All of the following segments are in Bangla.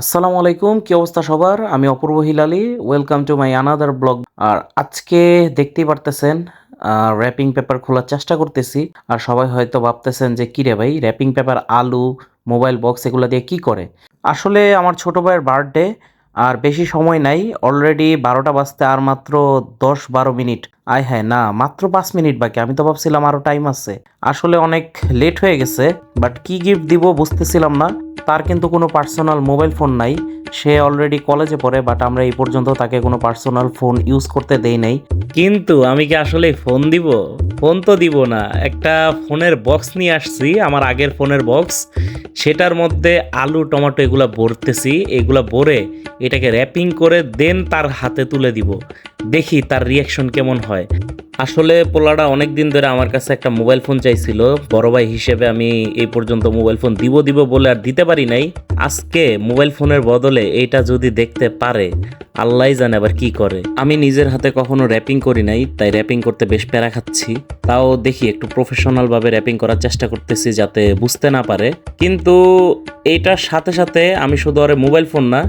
আসসালামু আলাইকুম, কি অবস্থা সবার? আমি Apurba Hilali welcome to my another blog আর আজকে দেখতেই পারতেছেন র্যাপিং পেপার খোলার চেষ্টা করতেছি, আর সবাই হয়তো ভাবতেছেন যে কি রে ভাই র্যাপিং পেপার আলু মোবাইল বক্স এগুলো দিয়ে কি করে? আসলে আমার ছোট ভাইয়ের বার্থডে আর বেশি সময় নাই অলরেডি বারোটা বাজতে আর মাত্র দশ বারো মিনিট। আয় হ্যাঁ না, মাত্র পাঁচ মিনিট বাকি, আমি তো ভাবছিলাম আরও টাইম আছে। আসলে অনেক লেট হয়ে গেছে বাট কি গিফট দিব বুঝতেছিলাম না। তার কিন্তু কোনো পার্সোনাল মোবাইল ফোন নাই। সে অলরেডি কলেজে পড়ে বাট আমরা এই পর্যন্ত তাকে কোনো পার্সোনাল ফোন ইউজ করতে দেই নাই। কিন্তু আমি কি আসলে ফোন দিব? ফোন তো দিব না। একটা ফোনের বক্স নিয়ে আসছি, আমার আগের ফোনের বক্স সেটার মধ্যে আলু, টমেটো এগুলা ভরতেছি। এগুলা ভরে এটাকে র্যাপিং করে দেন তার হাতে তুলে দিব। দেখি তার রিয়াকশন কেমন হয়। আসলে পোলাটা অনেক দিন ধরে আমার কাছে একটা মোবাইল ফোন চাইছিল। বড় ভাই হিসেবে আমি এই পর্যন্ত মোবাইল ফোন দিব দিব বলে আর দিতে পারি নাই। আজকে মোবাইল ফোনের বদলে এইটা যদি দেখতে পারে আল্লাহ জানে আবার কি করে। আমি নিজের হাতে কখনো র্যাপিং করি নাই, তাই র্যাপিং করতে বেশ প্যারা খাচ্ছি। তাও দেখি একটু প্রফেশনাল ভাবে র্যাপিং করার চেষ্টা করতেছি যাতে বুঝতে না পারে। কিন্তু এইটার সাথে সাথে আমি শুধু আরে মোবাইল ফোন না,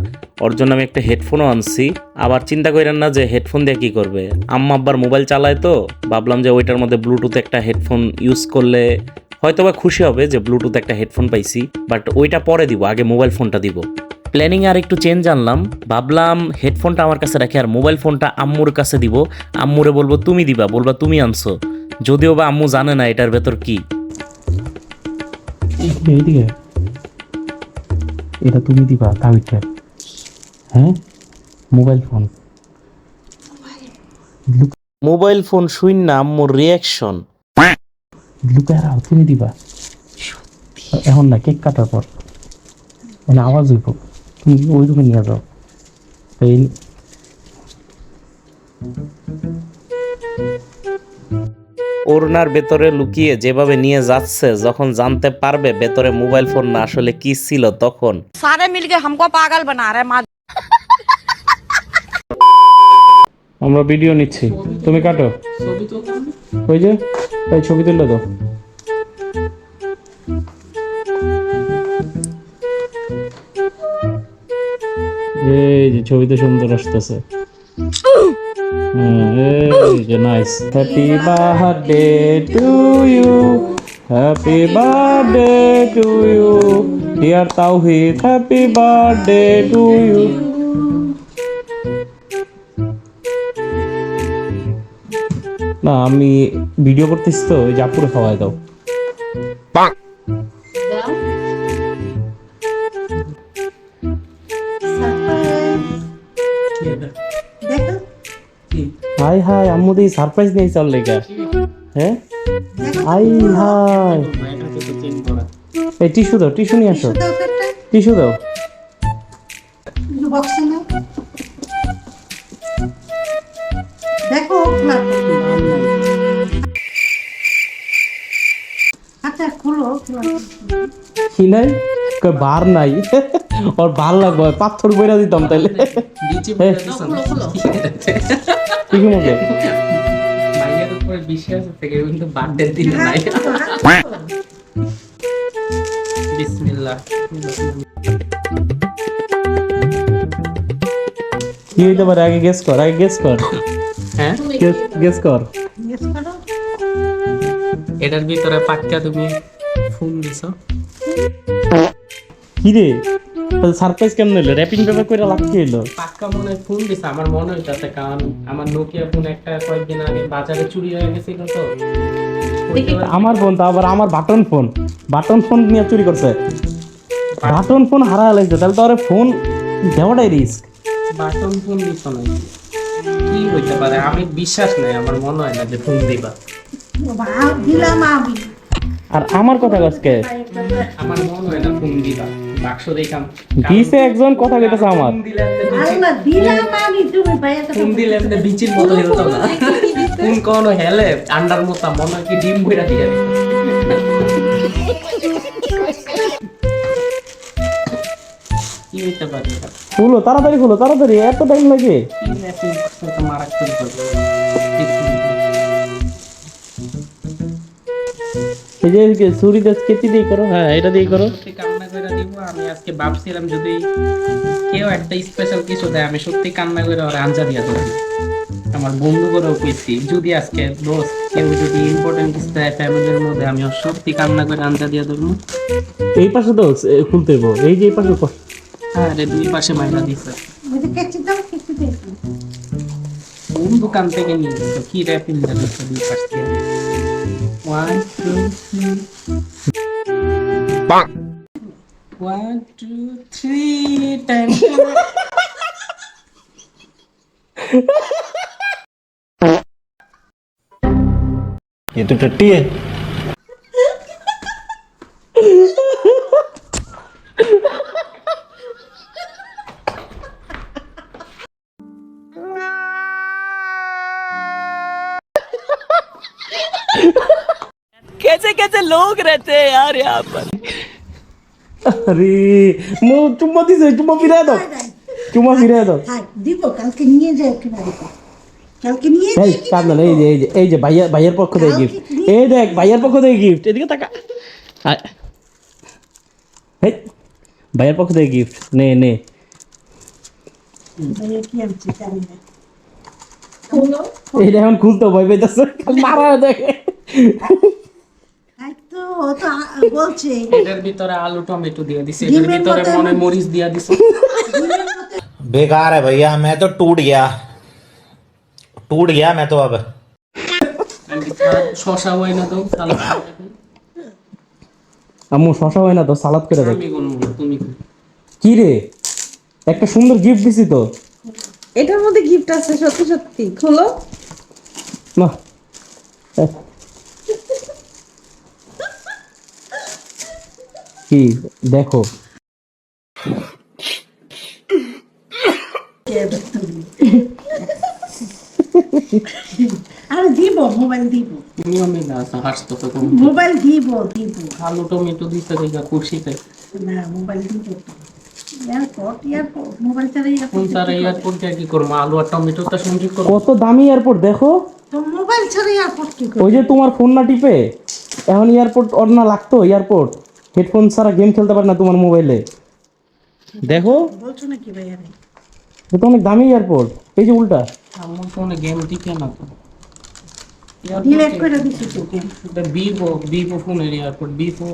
ওর জন্য আমি একটা হেডফোনও আনছি। আবার চিন্তা করেন না যে হেডফোন দিয়ে কি করবে? আম্মা আব্বার মোবাইল চালায় তো ভাবলাম যে ওইটার মধ্যে ব্লুটুথ একটা হেডফোন ইউজ করলে হয়তো বা খুশি হবে যে ব্লুটুথ একটা হেডফোন পাইছি বাট ওইটা পরে দিব আগে মোবাইল ফোনটা দিব। প্ল্যানিং আর একটু চেঞ্জ আনলাম ভাবলাম হেডফোনটা আমার কাছে রাখি আর মোবাইল ফোনটা আম্মুর কাছে দিব। আম্মুরে বলব তুমি দিবা বলবা তুমি আনছো। যদিও বা আম্মু জানে না এটার ভেতর কি। এটা তুমি দিবা তাবিজটা হ্যাঁ? মোবাইল ফোন মোবাইল ফোন শুইন না মোর রিয়াকশন লুকায় রাও তুমি দিবা। এখন না কেক কাটার পর। মানে আওয়াজ হইব। তুমি ওই রুমে নিয়ে যাও। এই ওরনার ভেতরে লুকিয়ে যেভাবে নিয়ে যাচ্ছে যখন জানতে পারবে ভেতরে মোবাইল ফোন না আসলে কি ছিল তখন। সারে মিলকে হামকো পাগল বানা রে মা আমরা ভিডিও নিচ্ছি। তুমি কাটো। ওই যে ওই ছবি তুলে দাও। এই যে ছবিতে সুন্দর আসতেছে। Nice happy birthday to you happy birthday to you dear Tawhid happy birthday to you না আমি ভিডিও করতেছি তো ওই জাপুরে খাওয়াই দাও। হাই হাই আম্মু দি সারপ্রাইজ নেই চল লেগা। হ্যাঁ? Hi hi. এই টিস্যু দাও টিস্যু নিয়ে আসো। টিস্যু দাও। কি নাই কই বার নাই। ওর ভালো লাগবে পাথর বইরা দিতাম তাইলে। হ্যাঁ। কি কি মুখে বিশ্বাস থেকে কিন্তু বার্থডে দিন নাই বিসমিল্লাহ। কি হইতে পারে আগে গেস কর আগে গেস কর। হ্যাঁ? গেস কর। জিজ্ঞেস করো। এটার ভিতরে পাক্কা তুমি। ফোন দিছো? কি রে সারপ্রাইজ কেমন হইল র্যাপিং পেপার করে লাভ কি হইল? পাক্কা মনে হয় ফোন দিছে আমার মনে হইতাছে কারণ আমার নোকিয়া ফোন একটা কয়েকদিন আগে বাজারে চুরি হয়ে গেছিল তো। আমার ফোন তো আবার আমার বাটন ফোন বাটন ফোন নিয়ে চুরি করছে। বাটন ফোন হারা লাগছে তাহলে তো আরে ফোন দেওয়াটাই রিস্ক বাটন ফোন দিছো না কি হইতে পারে? আমি বিশ্বাস নাই আমার মনে হয় না যে ফোন দিবা। বাবা, দিলাম আমি। আর আমার কথা আজকে আমার মনে হয় না ফোন দিবা বাক্স দেখাম দিছে একজন কথা কইতেছে আমার। আল্লাহ দিলাম আমি তুমি ফোন দিলে বিচির মতো না। ফোন কোনো হেলে আন্ডার মতো মনে কি ডিম বইরা দিয়ে? খুলো তাড়াতাড়ি খুলো তাড়াতাড়ি এত টাইম লাগে। কি এই যে ছুরি দিয়ে কেচি দিয়ে করো। হ্যাঁ এটা দিয়ে করো। ঠিক করে দিব আমি আজকে ভাবছিলাম যদি কেউ একটা স্পেশাল কিছু দেয় আমি সত্যি কান্না করে ওর আঞ্জা দিয়া দেবো। আমার বন্ধু করেও পেয়েছি যদি আজকে দোস্ত কেউ যদি ইম্পর্টেন্ট কিছু দেয় ফ্যামিলির মধ্যে আমি সত্যি কান্না করে আঞ্জা দিয়া দেবো। এই পাশে তো এ, খুলতে এই যে এই পাশে কষ্ট। আরে দুই পাশে মাইনা দিছে। দাও কোন দোকান থেকে নিয়ে কি র্যাপিং দিচ্ছে দুই পাশ থেকে One, two, three. Bang. One two three ten. ये तो टट्टी है আরে মো চুম্মা দিছে চুম্মা ফিরায় দাও। চুম্মা ফিরায় দাও। দিব কালকে নিয়ে যাও কি কালকে নিয়ে এই যাই কাঁদ এই যে এই যে এই যে ভাইয়া ভাইয়ের পক্ষ থেকে গিফট এই দেখ ভাইয়ের পক্ষ থেকে গিফট এদিকে তাকা। হেই, ভাইয়ের পক্ষ থেকে গিফট নে নে। এইটা এখন খুলতে ভয় পাইতেছে খালি মারা দেখে। ও তো আ- বলছে এটার ভিতরে আলু টমেটো দিয়ে দিছে এটার ডিমের ভিতরে মধ্যে মনে মরিচ দিয়া দিছে बेकार है भैया मैं तो टूट गया टूट गया मैं तो अब শশা হয় না তো সালাদ আম্মু শশা হয় না তো সালাদ করে দেখ আমি কোন তুমি কোন? কি রে একটা সুন্দর গিফট দিছি তো এটার মধ্যে গিফট আছে সত্যি সত্যি খোলো না কি? দেখো। আর দিব মোবাইল দিব। তুমি না হাসতো তো। মোবাইল দিব দিব আলু টমেটো খুশিতে না মোবাইল দিব কত দামি এয়ারপোর্ট দেখো। মোবাইল ছাড়া এয়ারপোর্ট ওই যে তোমার ফোন না টিপে। এখন এয়ারপোর্ট না লাগতো এয়ারপোর্ট। হেডফোন ছাড়া গেম খেলতে পারে না তোমার মোবাইলে। দেখো। বলছো নাকি ভাইয়া রে? এটা অনেক দামি এয়ারপোর্ট। এই যে উল্টা। আমার ফোনে গেম টিকে না তো। ডিলেট করে দিছি তো এটা ভিভো ভিভো ফোনের এয়ারপোর্ট। ভিভো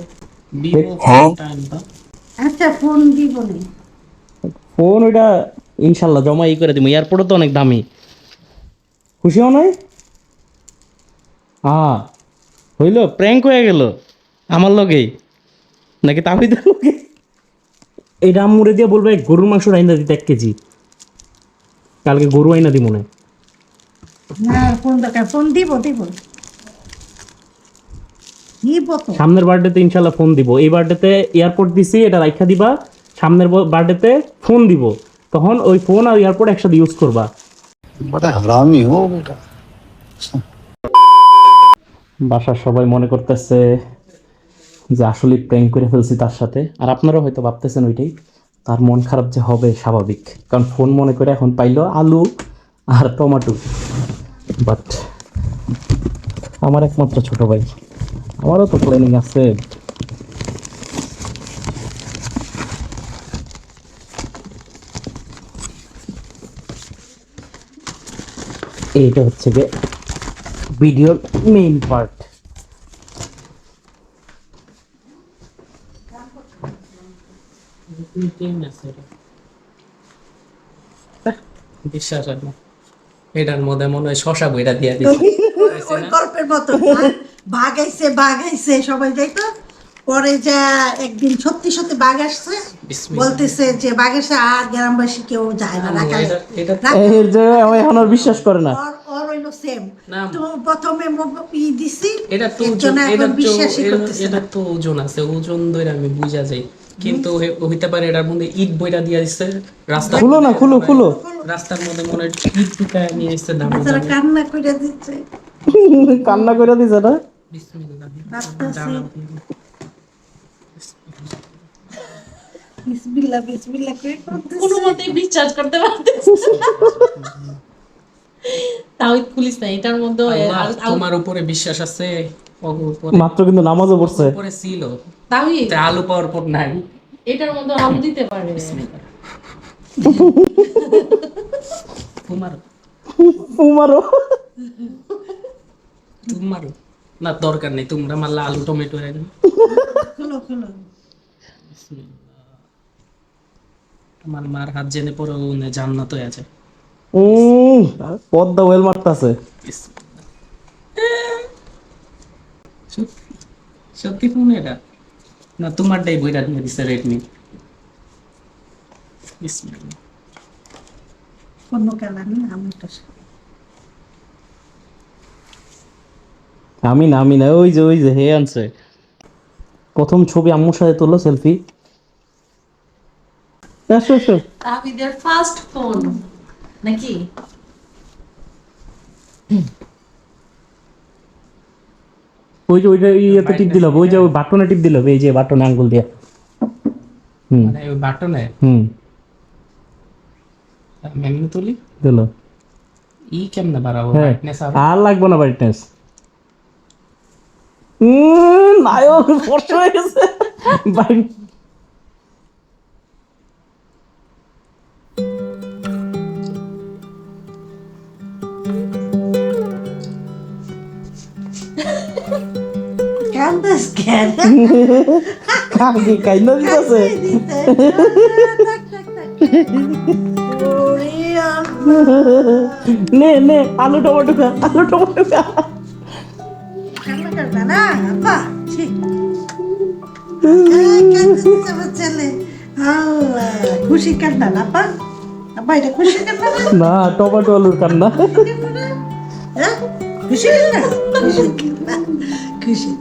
ভিভো টাইম তো আচ্ছা ফোন না ফোন ওইটা ইনশাল্লাহ জমা ই করে এয়ারপোর্টও তো অনেক দামি। খুশি হও নাই? হ্যাঁ হইল প্র্যাঙ্ক হয়ে গেল। আমার লগেই। নাকি তাহলে এটা মুড়ে দিয়ে বলবে গরুর মাংস রাইন্দা দিতে এক কেজি। কালকে গরু আইনা দিব না সামনের বার্থডেতে ইনশাল্লাহ ফোন দিব। এই বার্থডেতে এয়ারপোর্ট দিছি এটা রাইখা দিবা। সামনের বার্থডেতে ফোন দিব। তখন ওই ফোন আর এয়ারপোর্ট একসাথে ইউজ করবা। বাসার সবাই মনে করতেছে যে আসলে প্র্যাঙ্ক করে ফেলছি তার সাথে। আর আপনারাও হয়তো ভাবতেছেন ওইটাই, তার মন খারাপ যে হবে স্বাভাবিক। কারণ ফোন মনে করে এখন পাইলো আলু আর টমাটো। বাট আমার একমাত্র ছোট ভাই, আমারও তো প্ল্যানিং আছে। এইটা হচ্ছে গিয়ে ভিডিওর মেইন পার্ট তিন আছে এটা। আহ, বিশ্বাস হয় না এটার মধ্যে মনে হয় শশা বইটা দিয়ে দিচ্ছে ওই গল্পের মতো ভাগাইছে ভাগাইছে সবাই যাইতো পরে যা একদিন সত্যি সত্যি বাঘ আসছে বলতেছে যে বাঘ আর গ্রামবাসী কেউ যায় না এর এখন আর বিশ্বাস করে না। সেম তো প্রথমে ই দিছি এটা তো ওজন- এটা তো এটা- তো ওজন আছে ওজন ধরে আমি বুঝা যাই কিন্তু হইতে পারে এটার মধ্যে ইট বইটা দিয়ে দিচ্ছে রাস্তা খুলো না খুলো খুলো। রাস্তার মধ্যে মনে হয় ইট ঢুকায় নিয়ে এসছে দাম কান্না করে দিচ্ছে কান্না করে দিছে না? বিসমিল্লাহ বিসমিল্লাহ বিসমিল্লাহ করে কোনো মতেই বিশ্বাস করতে পারতেছি না। খুলিস না এটার মধ্যে তোমার উপরে বিশ্বাস আছে? মাত্র কিন্তু নামাজও পড়ছে। উপরে ছিল। তাওই তা আলু পাওয়ার পর নাই। এটার মধ্যে আলু দিতে পারে। তোমার তোমারও তোমারও না দরকার নেই তোমরা মারলে আলু টমেটো এনে খুলো খুলো। আমার মার হাত জেনে পরে ও জান্নাত হয়ে আছে। পদ্মা ওয়েল মারতাছে। সত্যি ফোন এটা? না তোমারটাই বইটা দিয়ে দিছে রেডমি অন্য কালার না আমি আমি না আমি না ওই যে ওই যে হে আনছে। প্রথম ছবি আম্মুর সাথে তুললো সেলফি। আসো আসো। তাবিদের ফার্স্ট ফোন নাকি? ওই যে ওইটা ইয়েতে টিপ দিল ওই যে ওই বাটনে টিপ দিল এই যে বাটনে আঙ্গুল দিয়ে। হুম। মানে ওই বাটনে? হুম। মেমনি তুলি দিল। ই কেমনে বাড়াবো? হ্যাঁ। ব্রাইটনেস আর আর লাগবে না ব্রাইটনেস নায়ক স্পর্শ হয়ে গেছে। কাকি কাইন্দা দিতেছে। নে নে আলু টমেটো খা আলু টমেটো খা না ছেলে আল্লাহ খুশি কান্না না আব্বা আব্বা খুশি কান্না না টমেটো আলুর হ্যাঁ কান্না খুশি কান্না খুশি কান্না খুশি